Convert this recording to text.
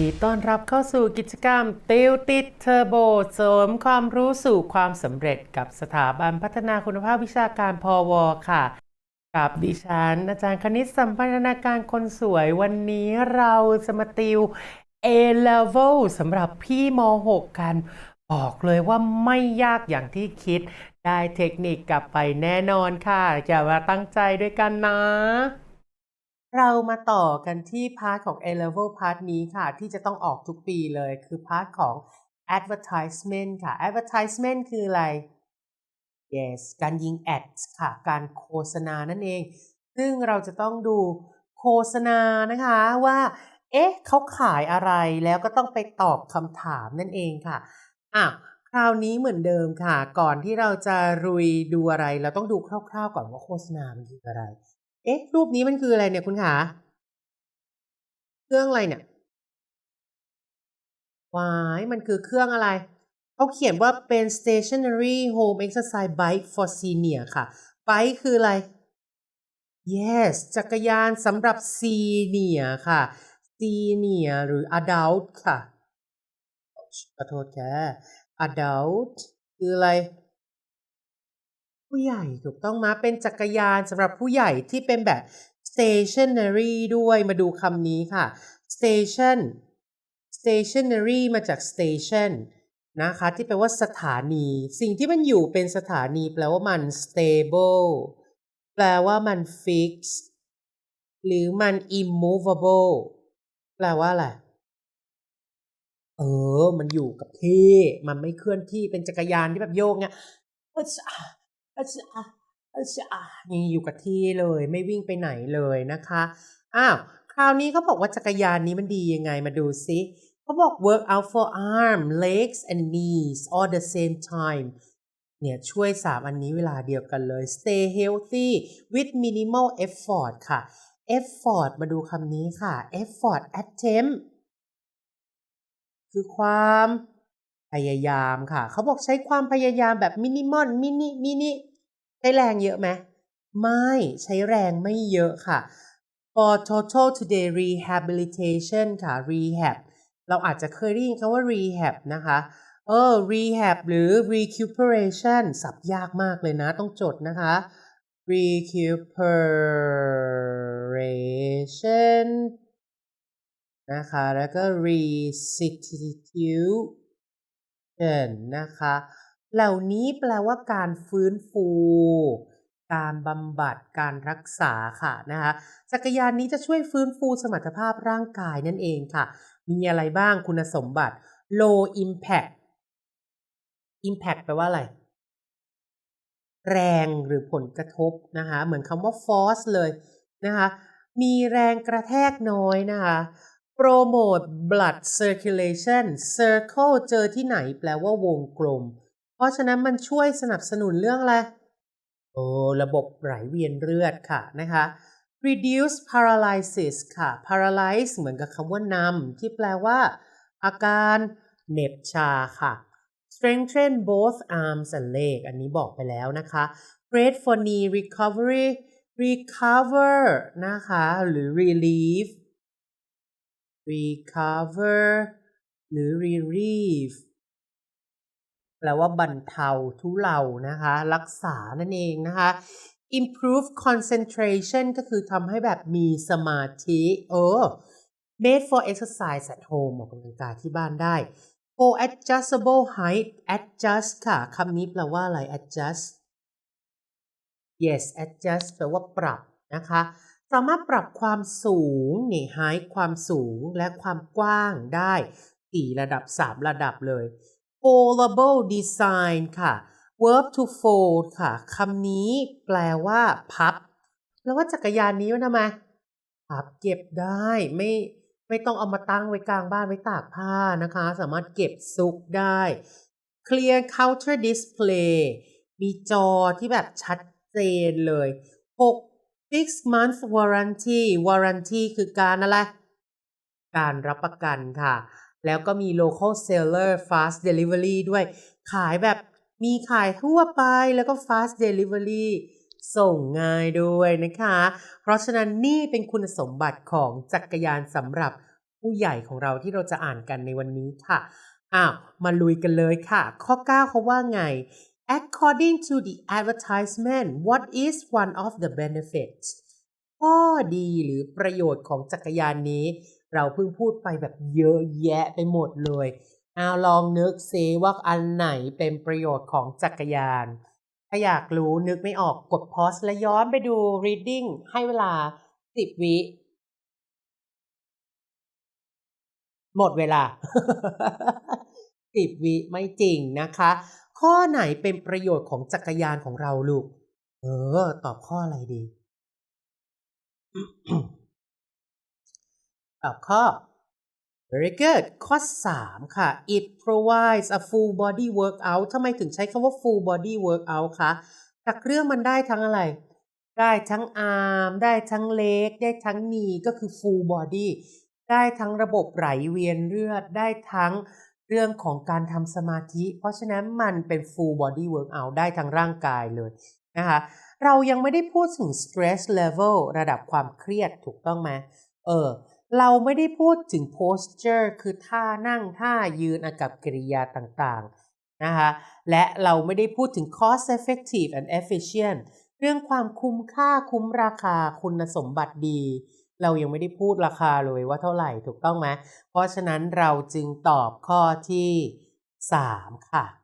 ดีต้อนรับเข้าสู่กิจกรรม ติวติดเทอร์โบเสริมความรู้สู่ความสำเร็จกับสถาบันพัฒนาคุณภาพวิชาการพอวค่ะ กับดิฉันอาจารย์คณิตสัมพันธนาการคนสวยวันนี้เราจะมาติว A level สำหรับพี่ม .6 กัน บอกเลยว่าไม่ยากอย่างที่คิด ได้เทคนิคกลับไปแน่นอนค่ะ อย่ามาตั้งใจด้วยกันนะ เรามาต่อกันที่พาร์ทของ A level พาร์ทนี้ค่ะ ที่จะต้องออกทุกปีเลยคือพาร์ทของ advertisement ค่ะ advertisement คืออะไร yes การยิง ads ค่ะ การโฆษณานั่นเอง ซึ่งเราจะต้องดูโฆษณานะคะว่า เอ๊ะเขาขายอะไรแล้วก็ต้องไปตอบคำถามนั่นเองค่ะอะคราวนี้เหมือนเดิมค่ะ ก่อนที่เราจะรุยดูอะไร เราต้องดูคร่าวๆก่อนว่าโฆษณามันคืออะไร เอ๊ะ รูปนี้มันคืออะไรเนี่ยคุณขาเครื่องอะไรเนี่ยวายมันคือเครื่องอะไรเขาเขียนว่าเป็น stationary home exercise bike for senior ค่ะ bike คืออะไร yes จักรยานสำหรับ senior ค่ะ senior หรือ adult ค่ะขอโทษแค่ adult คืออะไร ผู้ใหญ่ถูกต้องมาเป็นจักรยานสำหรับผู้ใหญ่ที่เป็นแบบ stationary ด้วยมาดูคำนี้ค่ะ station stationary มาจาก station นะคะ ที่แปลว่าสถานี สิ่งที่มันอยู่เป็นสถานี แปลว่ามัน stable แปลว่ามัน fix หรือมัน immovable แปลว่าอะไรเออ มันอยู่กับที่ มันไม่เคลื่อนที่เป็นจักรยานที่แบบโยกเนี่ย อาชะอาชะอาชะนี่อยู่กับที่เลยไม่วิ่งไปไหนเลยนะคะอ้าวคราวนี้เขาบอกว่าจักรยานนี้มันดียังไงมาดูซิเขาบอก work out for arm legs and knees all the same time เนี่ยช่วย 3 อันนี้เวลาเดียวกันเลย stay healthy with minimal effort ค่ะ effort มาดูคำนี้ค่ะ effort attempt คือความพยายามค่ะ เขาบอกใช้ความพยายามแบบมินิมอลมินิมินิ ใช้แรงเยอะไหมไม่ใช้แรงไม่เยอะค่ะ for total today rehabilitation ค่ะ rehab เราอาจจะเคยได้ยินคำว่า rehab นะคะเออ rehab หรือ recuperation สับยากมากเลยนะ ต้องจดนะคะ recuperation นะคะ แล้วก็ restitution นะคะ เหล่านี้แปลว่าการฟื้นฟู การบำบัดการรักษาค่ะนะคะจักรยานนี้จะช่วยฟื้นฟูสมรรถภาพร่างกายนั่นเองค่ะ มีอะไรบ้างคุณสมบัติ low impact impact แปลว่าอะไร แรงหรือผลกระทบนะคะเหมือนคำว่า force เลยนะคะมีแรงกระแทกน้อยนะคะ promote blood circulation circle เจอที่ไหนแปลว่าวงกลม เพราะฉะนั้นมันช่วยสนับสนุนเรื่องอะไรโอ้ระบบไหลเวียนเลือดค่ะนะคะ reduce paralysis ค่ะ paralyze เหมือนกับคำว่านำที่แปลว่า อาการเหน็บชาค่ะ strengthen both arms and leg อันนี้บอกไปแล้วนะคะ great for knee recovery recover นะคะ หรือ relieve recover หรือ relieve แปลว่าบรรเทาทุเลานะคะ รักษานั่นเองนะคะ improve concentration ก็คือทำให้แบบมีสมาธิเออ made for exercise at home ออกกำลังกายที่บ้านได้ for adjustable height adjust ค่ะคำนี้แปลว่าอะไร adjust yes adjust แปลว่าปรับนะคะ สามารถปรับความสูงนี่ height ความสูงและความกว้างได้สี่ระดับ 3 ระดับเลย foldable design ค่ะ verb to fold ค่ะคำนี้แปลว่าพับ แล้วว่าจักรยานนี้มันทำไมพับเก็บได้ไม่ไม่ต้องเอามาตั้งไว้กลางบ้านไว้ตากผ้านะคะ สามารถเก็บซุกได้ clear counter display มีจอที่แบบชัดเจนเลย 6 six month warranty warranty คือการอะไร การรับประกันค่ะ แล้วก็มี local seller fast delivery ด้วย ขายแบบมีขายทั่วไปแล้วก็ fast delivery ส่งง่ายด้วยนะคะ เพราะฉะนั้นนี่เป็นคุณสมบัติของจักรยานสำหรับผู้ใหญ่ของเราที่เราจะอ่านกันในวันนี้ค่ะ อ้าว มาลุยกันเลยค่ะ ข้อ 9 เขาว่าไง according to the advertisement what is one of the benefits ข้อดีหรือประโยชน์ของจักรยานนี้ เราเพิ่งพูดไปแบบเยอะแยะไปหมดเลยเอาลองนึกซิว่าอันไหนเป็นประโยชน์ของจักรยาน ถ้าอยากรู้นึกไม่ออกกด pause และย้อนไปดู reading ให้เวลา 10 วิหมดเวลา 10 วิไม่จริงนะคะ ข้อไหนเป็นประโยชน์ของจักรยานของเราลูก เออ ตอบข้ออะไรดี ตอบข้อ very good ข้อ 3 ค่ะ it provides a full body workout ทำไมถึงใช้คำว่า full body workout คะจากเครื่องมันได้ทั้งอะไร ได้ทั้งอาร์ม ได้ทั้งเล็ก ได้ทั้งนีก็คือ full body ได้ทั้งระบบไหลเวียนเลือด ได้ทั้งเรื่องของการทำสมาธิ เพราะฉะนั้นมันเป็น full body workout ได้ทั้งร่างกายเลยนะคะ เรายังไม่ได้พูดถึง stress level ระดับความเครียดถูกต้องไหมเออ เราไม่ได้พูดถึง posture คือท่านั่งท่ายืนอากับกิริยาต่างๆนะคะและเราไม่ได้พูดถึง cost effective and efficient เรื่องความคุ้มค่าคุ้มราคาคุณสมบัติดี เรายังไม่ได้พูดราคาเลยว่าเท่าไหร่ถูกต้องไหมเพราะฉะนั้นเราจึงตอบข้อที่ 3 ค่ะ